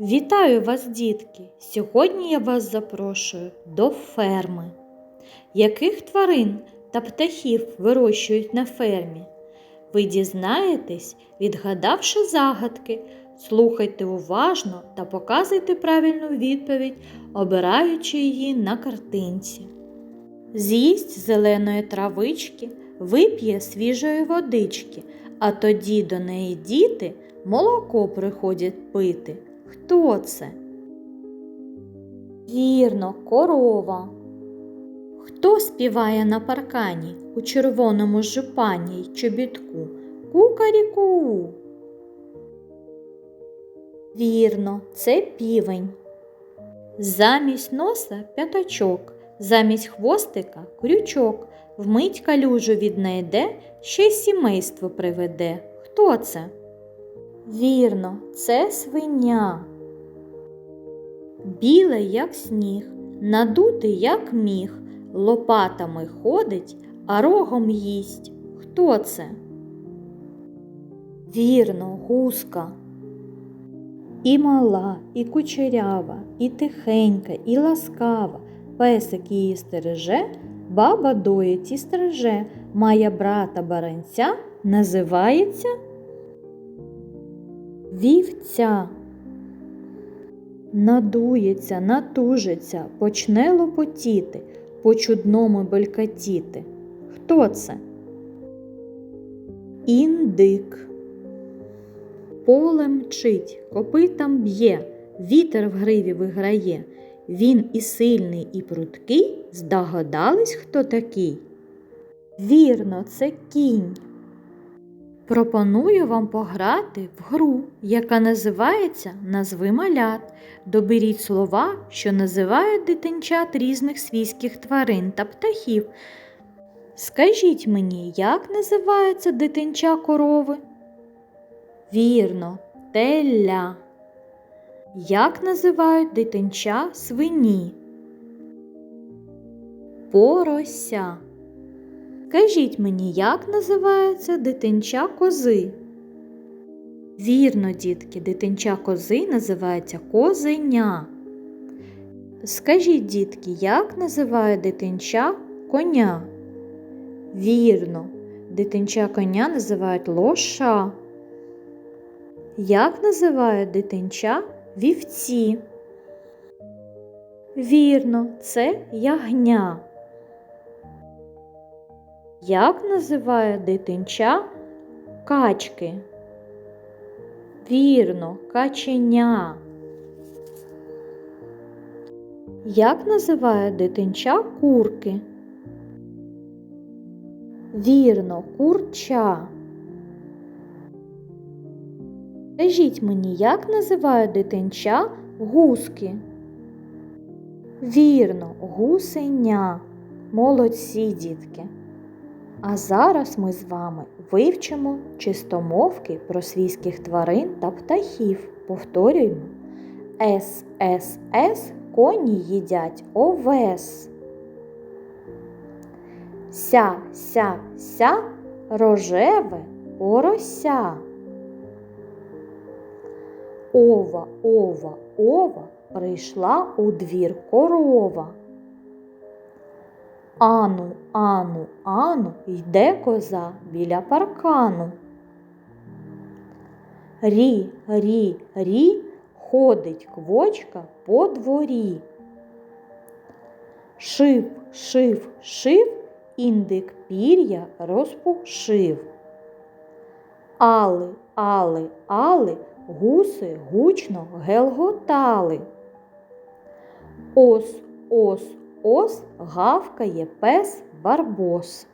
Вітаю вас, дітки! Сьогодні я вас запрошую до ферми. Яких тварин та птахів вирощують на фермі? Ви дізнаєтесь, відгадавши загадки, слухайте уважно та показуйте правильну відповідь, обираючи її на картинці. З'їсть зеленої травички, вип'є свіжої водички, а тоді до неї діти молоко приходять пити. Хто це? Вірно, корова. Хто співає на паркані у червоному жупані й чобітку? Кукаріку. Вірно, це півень. Замість носа п'ятачок, замість хвостика крючок. Вмить калюжу віднайде, ще й сімейство приведе. Хто це? Вірно, це свиня. Біле, як сніг, надутий, як міг, лопатами ходить, а рогом їсть. Хто це? Вірно, гуска. І мала, і кучерява, і тихенька, і ласкава. Песик її стереже, баба доїть і стриже, має брата баранця, називається вівця. Надується, натужиться, почне лопотіти, по чудному белькатіти. Хто це? Індик. Поле мчить, копитам б'є, вітер в гриві виграє. Він і сильний, і пруткий. Здогадались, хто такий? Вірно, це кінь. Пропоную вам пограти в гру, яка називається Назви малят. Доберіть слова, що називають дитинчат різних свійських тварин та птахів. Скажіть мені, як називається дитинча корови? Вірно, телля. Як називають дитинча свині? Порося. Скажіть мені, як називається дитинча кози? Вірно, дітки, дитинча кози називається козеня. Скажіть, дітки, як називає дитинча коня? Вірно, дитинча коня називають лоша. Як називає дитинча вівці? Вірно, це ягня. Як називає дитинча качки? Вірно, каченя. Як називає дитинча курки? Вірно, курча. Скажіть мені, як називають дитинча гуски? Вірно, гусеня. Молодці, дітки. А зараз ми з вами вивчимо чистомовки про свійських тварин та птахів. Повторюємо. С, С, С коні їдять овес. Ся, ся, ся рожеве порося. Ова, ова, ова прийшла у двір корова. Ану, ану, ану, йде коза біля паркану. Рі, рі, рі, ходить квочка по дворі. Шив, шив, шив, індик пір'я розпушив. Али, али, али, гуси гучно гелготали. Ос, ос, ос гавкає пес барбос.